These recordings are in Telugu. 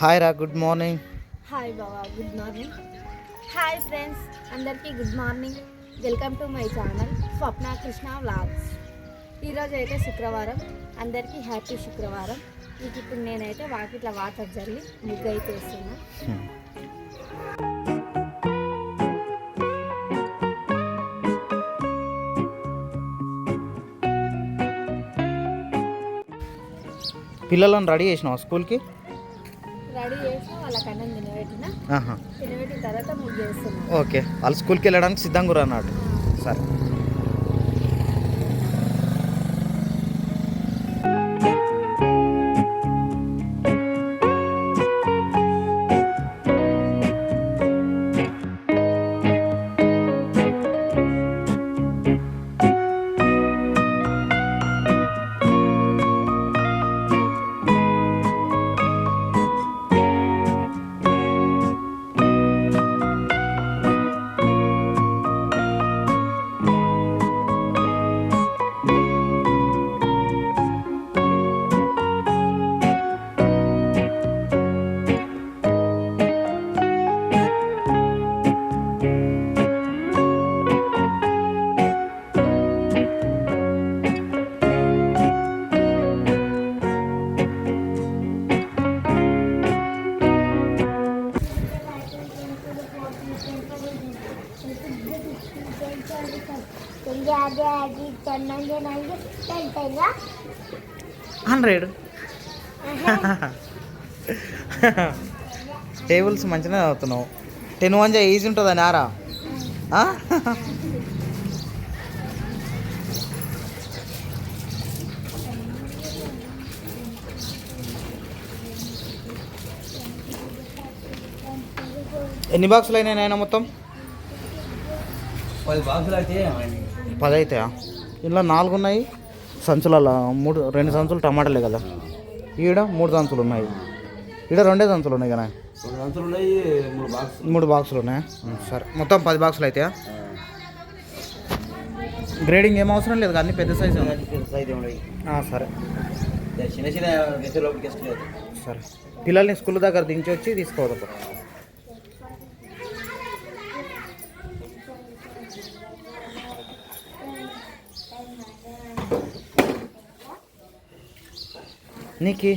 హాయ్ రా గుడ్ మార్నింగ్ హాయ్ బాబా గుడ్ మార్నింగ్ హాయ్ ఫ్రెండ్స్ అందరికీ good morning welcome to my channel Swapna Krishna vlogs ఈరోజు అయితే శుక్రవారం. అందరికీ హ్యాపీ శుక్రవారం. మీకు ఇప్పుడు నేనైతే వాకిట్ల వాటర్ జల్లి ముగ్గు అయితే వేస్తున్నా. పిల్లలను రెడీ చేసినావా స్కూల్కి? చేసి వాళ్ళకి అన్నం తినబెట్టిన ఆహా. తినబెట్టిన తర్వాత ముగ్గు వేస్తున్నా ఓకే. వాళ్ళు స్కూల్కి వెళ్ళడానికి సిద్ధంగా అన్నట్టు సరే. హండ్రెడ్. టేబుల్స్ మంచిగా చదువుతున్నావు. టెన్ వన్ జా ఈజీ ఉంటుంది అని ఆరా ఆ? ఎన్ని బాక్సులు అయినాయి నాయన మొత్తం? పది బాక్సులు అయితే పది అవుతాయా ఇందులో నాలుగు ఉన్నాయి. సంచులలో మూడు రెండు సంచులు టమాటాలే కదా. ఈడ మూడు సంచులు ఉన్నాయి. ఈడ రెండే సంచులు ఉన్నాయి కదా. రెండు సంచులు ఉన్నాయి మూడు బాక్స్ మూడు బాక్సులు ఉన్నాయా. సరే మొత్తం పది బాక్సులు అవుతాయా గ్రేడింగ్ ఏం అవసరం లేదు కదా, అన్ని పెద్ద సైజు అయితే సరే. చిన్న చిన్న సరే. పిల్లల్ని స్కూల్ దగ్గర దించి వచ్చి తీసుకోవద్దు నీకి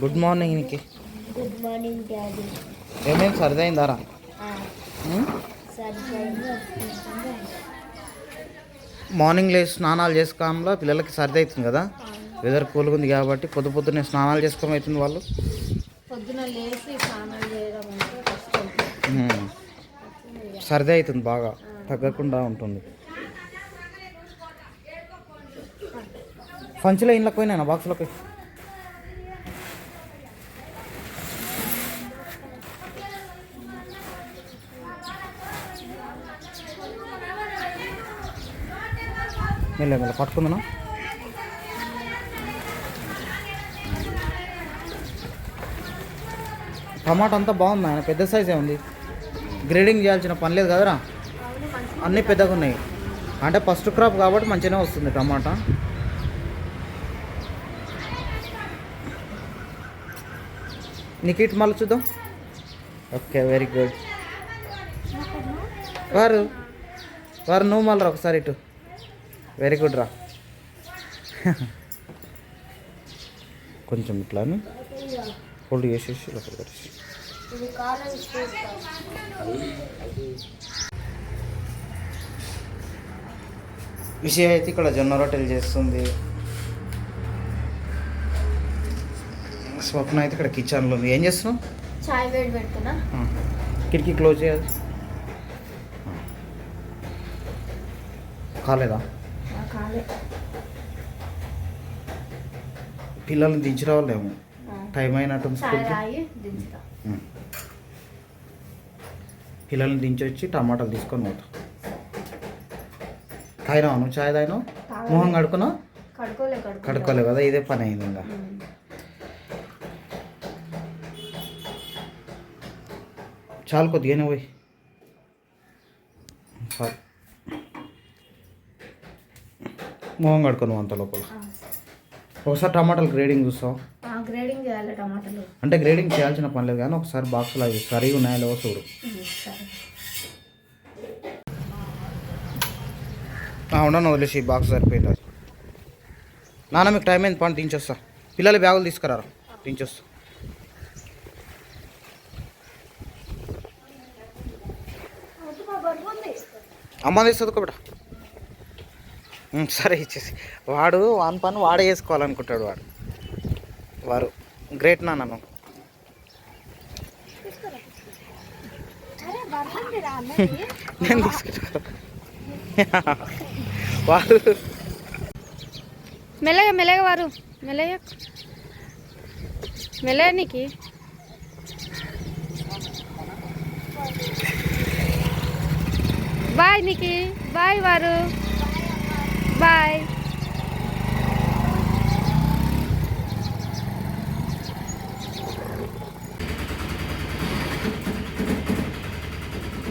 గుడ్ మార్నింగ్ నీకి గుడ్ మార్నింగ్ డాడీ ఏమేమి సరిదైందారా? మార్నింగ్ లేచి స్నానాలు చేసుకోవడంలో పిల్లలకి సర్ది అవుతుంది కదా వెదర్ కూల్గా ఉంది కాబట్టి పొద్దు పొద్దున్నే స్నానాలు చేసుకోవడం అవుతుంది వాళ్ళు? పొద్దున లేచి చేయడం. సర్ది అవుతుంది బాగా. తగ్గకుండా ఉంటుంది. సంచిలో ఇంట్లోకి పోయినా బాక్స్లోకి? మెల్ల మెల్ల పట్టుకుందా టమాటా అంతా బాగుంది? ఆయన పెద్ద సైజే ఉంది. గ్రేడింగ్ చేయాల్సిన పని లేదు కదరా? అన్నీ పెద్దగా ఉన్నాయి అంటే ఫస్ట్ క్రాప్ కాబట్టి మంచిగానే వస్తుంది టమాటా. నీకు ఇటు మళ్ళీ చూద్దాం. ఓకే వెరీ గుడ్ వారు వారు నువ్వు మళ్ళీ రా ఒకసారి ఇటు. వెరీ గుడ్ రా. కొంచెం ఇట్లా హోల్డ్ చేసేసి లోపల పెట్టేసి. ఇది కాలం విషయ అయితే ఇక్కడ జొన్న రొట్టెలు చేస్తుంది. స్వప్న అయితే ఇక్కడ కిచెన్లో ఉంది. ఏం చేస్తున్నావు? చాయ్ వేడి పెడుతున్నా. కిటికీ క్లోజ్ చేయాలి. కాలేదా? కాలే. పిల్లల్ని దించి రావాలేమో. టైం అయినట్టుంది చాయ్ స్కూల్కి. పిల్లల్ని దించి వచ్చి టమాటాలు తీసుకొని పోతా. తాగినావు నువ్వు? చాయ్ తాగినావు. మొహం కడుకున్నావు కడుకోలే కదా ఇదే పని అయింది ఇంకా. చాలు కొద్దిగానే పోయి. చాలు మొహం కడుకో నువ్వు అంత లోపల. ఒకసారి టమాటాలు గ్రేడింగ్ చూస్తావు? ఆ, గ్రేడింగ్ చేయాలి టమాటాలు. అంటే గ్రేడింగ్ చేయాల్సిన పని లేదు కానీ ఒకసారి బాక్స్లో అవి సరిగా ఉన్నాయో లేవో చూడు. ఉండను వదిలేసి బాక్స్ సరిపోయింది నాన్న మీకు టైం అయింది పని దించొస్తా పిల్లల బ్యాగులు తీసుకురారా? దించొస్తా అమ్మ తీస్తుంది బిడ్డ. సరే ఇచ్చేసి. వాడు వాని పని వాడే చేసుకోవాలనుకుంటాడు వాడు. వారు గ్రేట్ నా నన్ను నేను తీసుకుంటా. వాడు మెల్లగా మెల్లగా వారు. మెల్లగా. మెల్లగా నీకు. బాయ్ నీకి బాయ్ వారు బాయ్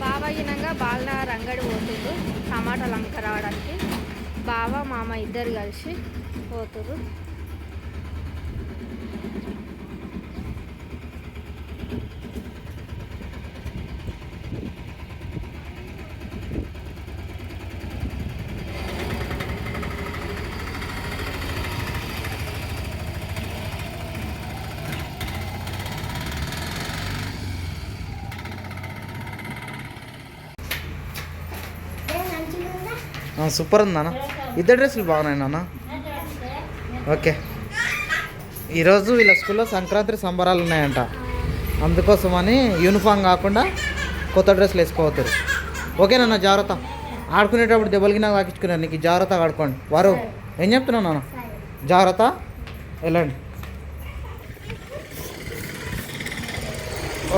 బావ అయినాక బాలనగర్ అంగడి పోతుండ్రు. టమాటాలు అమ్మక రావడానికి బావ మామ ఇద్దరు కలిసి పోతురు సూపర్ ఉంది నాన్న. ఇద్దరు డ్రెస్సులు బాగున్నాయి నాన్న. ఓకే. ఈరోజు వీళ్ళ స్కూల్లో సంక్రాంతి సంబరాలు ఉన్నాయంట. అందుకోసమని యూనిఫామ్ కాకుండా కొత్త డ్రెస్సులు వేసుకోవతారు ఓకే నాన్న జాగ్రత్త. ఆడుకునేటప్పుడు దెబ్బలకి నాకు తాకించుకున్నారు నీకు జాగ్రత్తగా ఆడుకోండి. వారు ఏం చెప్తున్నావు నాన్న? జాగ్రత్త వెళ్ళండి.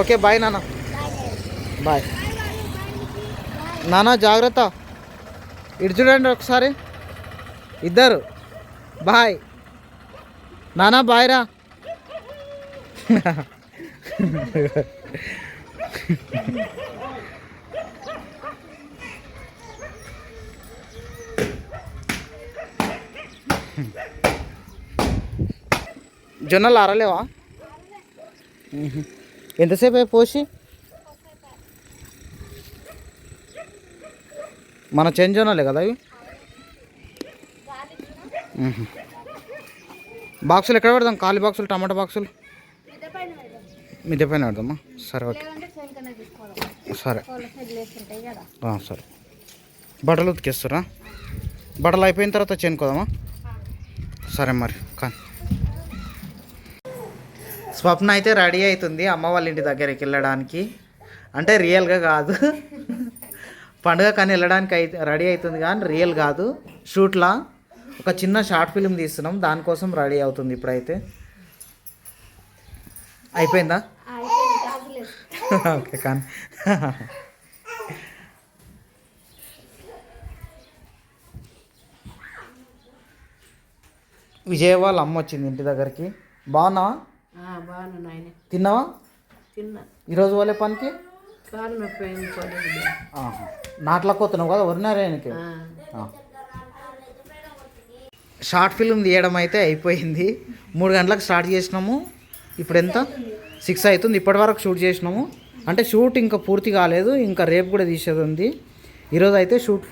ఓకే బాయ్ నాన్న. బాయ్. నాన్న జాగ్రత్త. ఇటు చూడండి ఒకసారి. ఇద్దరు. బాయ్. నానా బాయ్ రా. జొన్నలు ఆరలేవా? ఎంతసేపు పోసి? మన చేంజ్ కదా అవి? బాక్సులు ఎక్కడ పెడదాం? ఖాళీ బాక్సులు టమాటా బాక్సులు? మిద్దె పైన పెడదామా? సరే ఓకే. సరే. సరే. బట్టలు ఉతికేస్తారా? బట్టలు అయిపోయిన తర్వాత చేనుకోదామా? సరే మరి కానీ. స్వప్న అయితే రెడీ అవుతుంది అమ్మ వాళ్ళ ఇంటి దగ్గరికి వెళ్ళడానికి. అంటే రియల్గా కాదు. పండుగ కానీ వెళ్ళడానికి అయితే రెడీ అవుతుంది కానీ రియల్ కాదు. షూట్లా ఒక చిన్న షార్ట్ ఫిల్మ్ తీస్తున్నాం. దానికోసం రెడీ అవుతుంది ఇప్పుడైతే. అయిపోయిందా? ఓకే కానీ. విజయ వాళ్ళ అమ్మ వచ్చింది ఇంటి దగ్గరికి. బాగున్నావా? తిన్నావా? తిన్నా. ఈరోజు వాళ్ళే పనికి? నాట్లకు పోతున్నావు కదా వరినారాయణకి షార్ట్ ఫిల్మ్ తీయడం అయితే అయిపోయింది. మూడు గంటలకు స్టార్ట్ చేసినాము. ఇప్పుడు ఎంత? సిక్స్ అవుతుంది. ఇప్పటి వరకు షూట్ చేసినాము. అంటే షూట్ ఇంకా పూర్తి కాలేదు. ఇంకా రేపు కూడా తీసేది ఉంది. ఈరోజు అయితే షూట్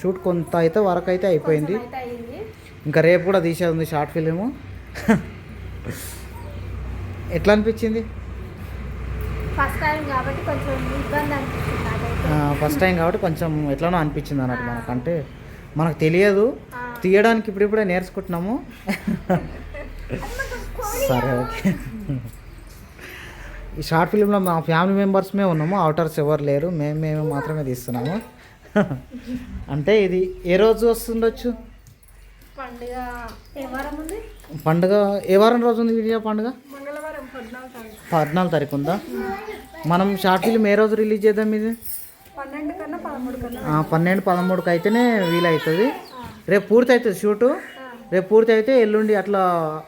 షూట్ కొంత అయితే వరకు అయితే అయిపోయింది. ఇంకా రేపు కూడా తీసేది ఉంది షార్ట్ ఫిలిము. ఎట్లా అనిపించింది? ఫస్ట్ టైం కాబట్టి కొంచెం ఇబ్బంది అనిపిస్తుంది నాకైతే. ఫస్ట్ టైం కాబట్టి కొంచెం ఎట్లానో అనిపించింది అన్నట్టు మనకంటే. మనకు తెలియదు. తీయడానికి ఇప్పుడిప్పుడే నేర్చుకుంటున్నాము. సరే ఓకే. ఈ షార్ట్ ఫిలింలో మా ఫ్యామిలీ మెంబర్స్మే ఉన్నాము. అవుటర్స్ ఎవరు లేరు. మేము మేము మాత్రమే తీస్తున్నాము. అంటే ఇది ఏ రోజు వస్తుండొచ్చు? పండుగ ఏ వారం రోజు ఉంది విజయ పండుగ? పద్నాలుగు తారీఖు. ఉందా? మనం షార్ట్ ఫిల్మ్ ఏ రోజు రిలీజ్ చేద్దాం ఇది? పన్నెండు కన్నా పదమూడు కన్నా. ఆ, పన్నెండు పదమూడుకి అయితేనే వీలవుతుంది రేపు పూర్తి అవుతుంది షూటు. రేపు పూర్తి అయితే ఎల్లుండి అట్లా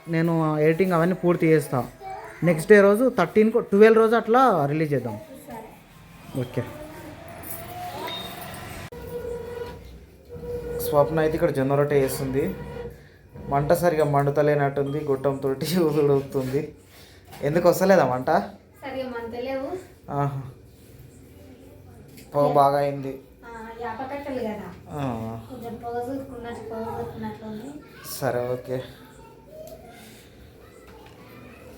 నేను ఎడిటింగ్ అవన్నీ పూర్తి చేస్తా. నెక్స్ట్ డే రోజు థర్టీన్ ట్వెల్వ్ రోజు అట్లా రిలీజ్ చేద్దాం. ఓకే. స్వప్న అయితే ఇక్కడ జొన్న రొట్టె వేస్తుంది మంట సరిగా మండుతలేనట్టుంది గుట్టంతో ఉడుకుతుంది ఎందుకు వస్తలేదా మంట? సరిగా మంతలేవు ఆహా. పొగ బాగా అయింది. యాపకట్టలు కదా. ఆ, కొంచెం పొగ చూసుకున్నట్టు పొగ చూసుకున్నట్లుంది సరే ఓకే.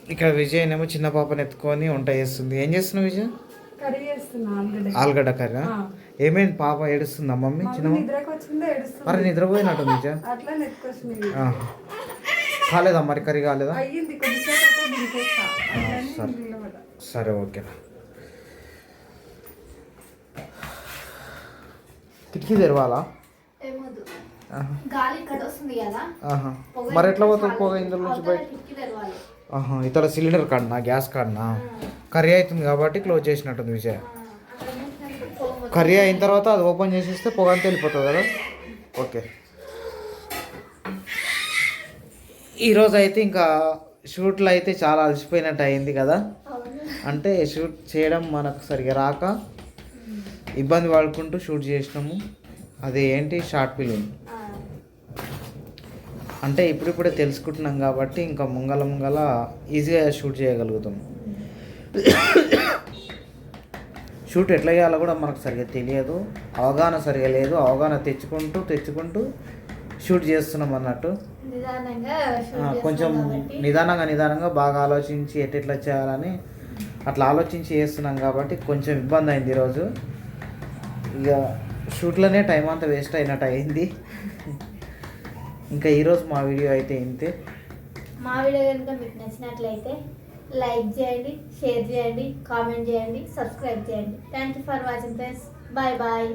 ఇక్కడ విజయ్ ఏమో చిన్న పాపని ఎత్తుకొని వంట చేస్తుంది. ఏం చేస్తున్నావు విజయ్? కర్రీ చేస్తున్నా ఆల్రెడీ ఆలుగడ్డ కర్రీ ఏమైంది పాప ఏడుస్తుందా మమ్మీ చిన్న మరి నిద్రపోయినట్టుంది విజయ్. కాలేదా మరి కర్రీ కాలేదా? సరే. నిలబడ. సరే ఓకే. కిటికీ తెరవాలా? మరి ఎట్లా పోతుంది పోగా ఇందులో నుంచి బయట? ఇతర సిలిండర్ కాడనా గ్యాస్ కాడనా? కర్రీ అవుతుంది కాబట్టి క్లోజ్ చేసినట్టుంది విజయ్. కర్రీ అయిన తర్వాత అది ఓపెన్ చేసేస్తే పొగ అంతా వెళ్ళిపోతుంది కదా? ఓకే. ఈరోజు అయితే ఇంకా షూట్లో అయితే చాలా అలసిపోయినట్టు అయింది కదా. అంటే షూట్ చేయడం మనకు సరిగా రాక ఇబ్బంది పడుకుంటూ షూట్ చేసినాము. అది ఏంటి? Short film. అంటే ఇప్పుడిప్పుడే తెలుసుకుంటున్నాం కాబట్టి ఇంకా ముంగల ముంగల ఈజీగా షూట్ చేయగలుగుతాం. షూట్ ఎట్లా చేయాలో కూడా మనకు సరిగా తెలియదు. అవగాహన సరిగా లేదు. అవగాహన తెచ్చుకుంటూ తెచ్చుకుంటూ షూట్ చేస్తున్నాం అన్నట్టు. కొంచెం నిదానంగా నిదానంగా బాగా ఆలోచించి ఎట్లా చేయాలని అట్లా ఆలోచించి చేస్తున్నాం కాబట్టి కొంచెం ఇబ్బంది అయింది ఈరోజు. ఇక షూట్లోనే టైం అంతా వేస్ట్ అయినట్టు అయింది. ఇంకా ఈరోజు మా వీడియో అయితే ఇంతే. మా వీడియో కనుక మీకు నచ్చినట్లయితే లైక్ చేయండి షేర్ చేయండి కామెంట్ చేయండి సబ్స్క్రైబ్ చేయండి. Thank you for watching friends bye bye